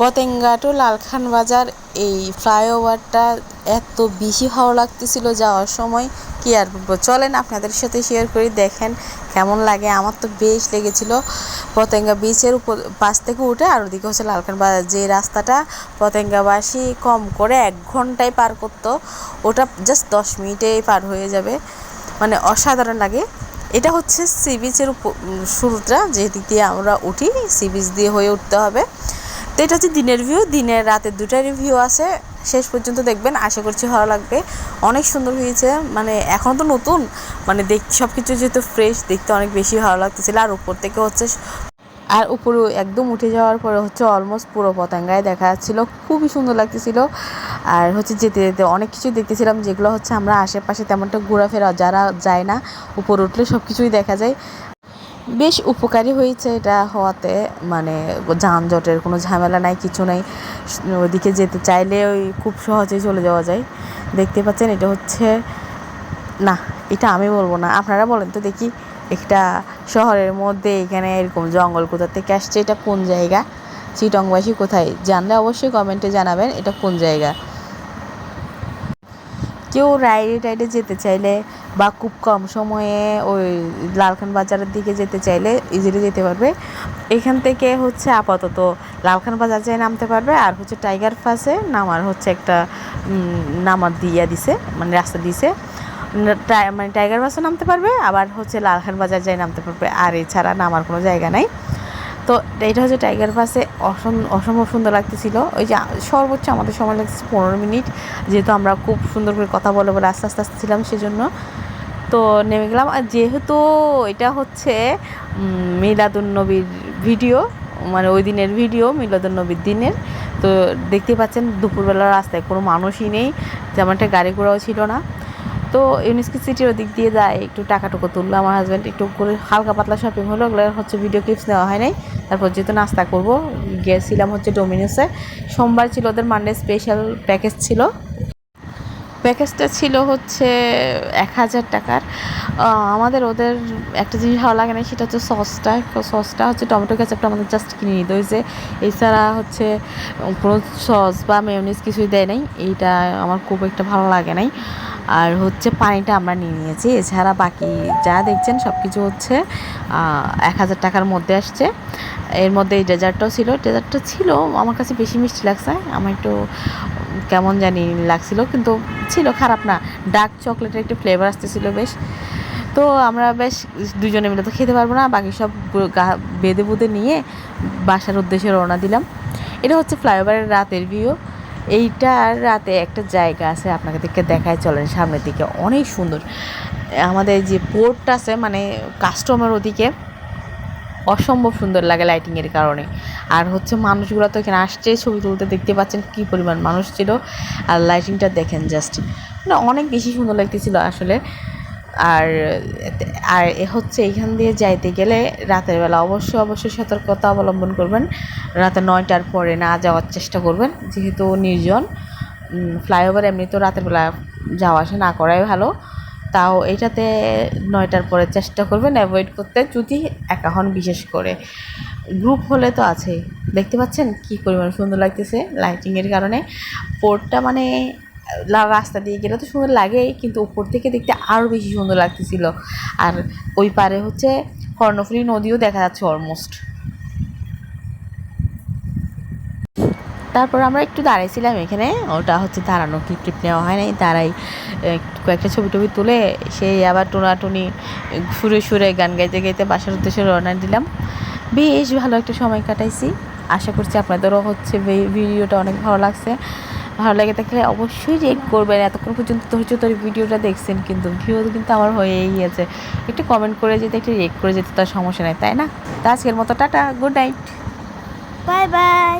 Patenga two Lalkhan বাজার, এই ফ্লাইওভারটা এত বেশি ভালো লাগতেছিল যাওয়ার সময়, কি আর বলব? চলেন আপনাদের সাথে শেয়ার করি, দেখেন কেমন লাগে। আমার তো বেশ লেগেছিল পতেঙ্গা বিচের উপর, পাশ থেকে উঠে আর ওদিকে হচ্ছে লালখান বাজার। যে রাস্তাটা পতেঙ্গাবাসী কম করে এক ঘন্টায় পার করতো, ওটা জাস্ট দশ মিনিটেই পার হয়ে যাবে। মানে অসাধারণ লাগে। এটা হচ্ছে সি বিচের উপ শুরুটা যে দিক দিয়ে আমরা উঠি, সি বিচ দিয়ে হয়ে উঠতে হবে। তো এটা হচ্ছে দিনের ভিউ দিনের রাতের দুটারই ভিউ আছে। শেষ পর্যন্ত দেখবেন, আশা করছি ভালো লাগবে। অনেক সুন্দর হয়েছে মানে এখন তো নতুন। মানে দেখ সব কিছু যেহেতু ফ্রেশ দেখতে অনেক বেশি ভালো লাগতেছিল। আর উপর থেকে হচ্ছে আর উপরে একদম উঠে যাওয়ার পরে হচ্ছে অলমোস্ট পুরো পতাঙ্গায় দেখা যাচ্ছিল। খুবই সুন্দর লাগতেছিল। আর হচ্ছে যেতে যেতে অনেক কিছু দেখতেছিলাম, যেগুলো হচ্ছে আমরা আশেপাশে তেমনটা ঘোরাফেরা যারা যায় না, উপর উঠলে সব কিছুই দেখা যায়। বেশ উপকারী হয়েছে এটা হওয়াতে। মানে যানজটের কোনো ঝামেলা নাই, কিছু নাই। ওদিকে যেতে চাইলে ওই খুব সহজেই চলে যাওয়া যায়। দেখতে পাচ্ছেন, এটা হচ্ছে না, এটা আমি বলব না। আপনারা বলেন তো দেখি, একটা শহরের মধ্যে এখানে এরকম জঙ্গল কোথা থেকে আসছে, এটা কোন জায়গা? চিটংবাসী কোথায়? জানলে অবশ্যই কমেন্টে জানাবেন, এটা কোন জায়গা? কেউ রাইডে টাইডে যেতে চাইলে বা খুব কম সময়ে ওই লালখান বাজারের দিকে যেতে চাইলে ইজিলি যেতে পারবে। এখান থেকে হচ্ছে আপাতত লালখান বাজার যেয়ে নামতে পারবে আর হচ্ছে টাইগার ফাসে নামার হচ্ছে একটা নামার দিয়া দিছে মানে রাস্তা দিছে। মানে টাইগার বাসও নামতে পারবে, আবার হচ্ছে লালখান বাজার যাই নামতে পারবে। আর এছাড়া নামার কোনো জায়গা নাই। তো এটা হচ্ছে টাইগার পাসে অসম, অসম্ভব সুন্দর লাগতেছিল। ওই যে সর্বোচ্চ আমাদের সময় লাগতেছে পনেরো মিনিট। যেহেতু আমরা খুব সুন্দর করে কথা বলে বলে আস্তে আস্তে আস্তে ছিলাম সেজন্য। তো নেমে গেলাম। আর যেহেতু এটা হচ্ছে মিলাদুন্নবীর ভিডিও মানে ওই দিনের ভিডিও মিলাদুন্নবীর দিনের, তো দেখতে পাচ্ছেন দুপুরবেলা রাস্তায় কোনো মানুষই নেই। যেমন একটা গাড়ি ঘোড়াও ছিল না। তো ইউনিস্কি সিটির ওদিক দিয়ে যায়, একটু টাকা টুকু তুললো আমার হাজব্যান্ড একটু করে হালকা পাতলা শপিং হলো, ওগুলো হচ্ছে ভিডিও ক্লিপস নেওয়া হয় নাই। তারপর যেহেতু নাস্তা করব গিয়েছিলাম হচ্ছে ডোমিনোসে সোমবার ছিল ওদের মানডে স্পেশাল প্যাকেজ ছিল। প্যাকেজটা ছিল হচ্ছে এক হাজার টাকার। আমাদের ওদের একটা জিনিস ভালো লাগে না সেটা হচ্ছে সসটা। সসটা হচ্ছে টমেটো কেচাপটা আমাদের জাস্ট কিনে নিতে হয়েছে। এছাড়া হচ্ছে কোনো সস বা মেয়নিজ কিছুই দেয় নাই, এইটা আমার খুব একটা ভালো লাগে নাই। আর হচ্ছে পানিটা আমরা নিয়ে নিয়েছি, এছাড়া বাকি যা দেখছেন সব কিছু হচ্ছে এক হাজার টাকার মধ্যে আসছে। এর মধ্যে এই ডেজার্টটাও ছিল, ডেজার্টটা ছিল, আমার কাছে বেশি মিষ্টি লাগছে, আমার একটু কেমন জানি লাগছিল, কিন্তু ছিল খারাপ না। ডার্ক চকলেটের একটু ফ্লেভার আসতেছিল বেশ। তো আমরা বেশ দুজনে মিলে তো খেতে পারব না, বাকি সব বেঁধে বুঁধে নিয়ে বাসার উদ্দেশ্যে রওনা দিলাম। এটা হচ্ছে ফ্লাইওভারের রাতের ভিউ এইটার রাতে একটা জায়গা আছে, আপনাকে দেখে দেখায় চলেন সামনের দিকে। অনেক সুন্দর। আমাদের যে পোর্টটা আছে মানে কাস্টমার ওদিকে অসম্ভব সুন্দর লাগে লাইটিংয়ের কারণে। আর হচ্ছে মানুষগুলো তো এখানে আসছে, ছবি তুলতে দেখতে পাচ্ছেন কী পরিমাণ মানুষ ছিল। আর লাইটিংটা দেখেন জাস্ট মানে অনেক বেশি সুন্দর লাগতেছিল আসলে। আর আর হচ্ছে এখান দিয়ে যাইতে গেলে রাতের বেলা অবশ্যই অবশ্যই সতর্কতা অবলম্বন করবেন। রাতে নয়টার পরে না যাওয়ার চেষ্টা করবেন, যেহেতু নির্জন। ফ্লাইওভার এমনি তো রাতের বেলা যাওয়া আসা না করাই ভালো। তাও এটাতে নয়টার পরে চেষ্টা করবেন অ্যাভয়েড করতে। যদি একা হন বিশেষ করে। গ্রুপ হলে তো আছে দেখতে পাচ্ছেন কী পরিমাণ সুন্দর লাগতেছে লাইটিংয়ের কারণে। পোর্টটা মানে রাস্তা দিয়ে গেলে তো সুন্দর লাগেই, কিন্তু উপর থেকে দেখতে আরও বেশি সুন্দর লাগতেছিল। আর ওই পারে হচ্ছে কর্ণফুলী নদীও দেখা যাচ্ছে অলমোস্ট তারপর আমরা একটু দাঁড়াইছিলাম এখানে। ওটা হচ্ছে দাঁড়ানো ক্লিপ টিপ নেওয়া হয় নাই। দাঁড়াই কয়েকটা ছবি টবি তুলে সেই আবার টোনাটুনি সুরে সুরে গান গাইতে গাইতে বাসার উদ্দেশ্যে রওনা দিলাম। বেশ ভালো একটা সময় কাটাইছি। আশা করছি আপনাদেরও হচ্ছে ভিডিওটা অনেক ভালো লাগছে। ভালো লাগে থাকলে অবশ্যই রেট করবেন। এতক্ষণ পর্যন্ত ধৈর্য ধরে ভিডিওটা দেখছেন, কিন্তু ভিডিও কিন্তু আমার হয়েই গিয়েছে একটু কমেন্ট করে যেতে, একটু রেট করে যেতে তার সমস্যা নেই, তাই না? তা আজকের মতো tata good night bye bye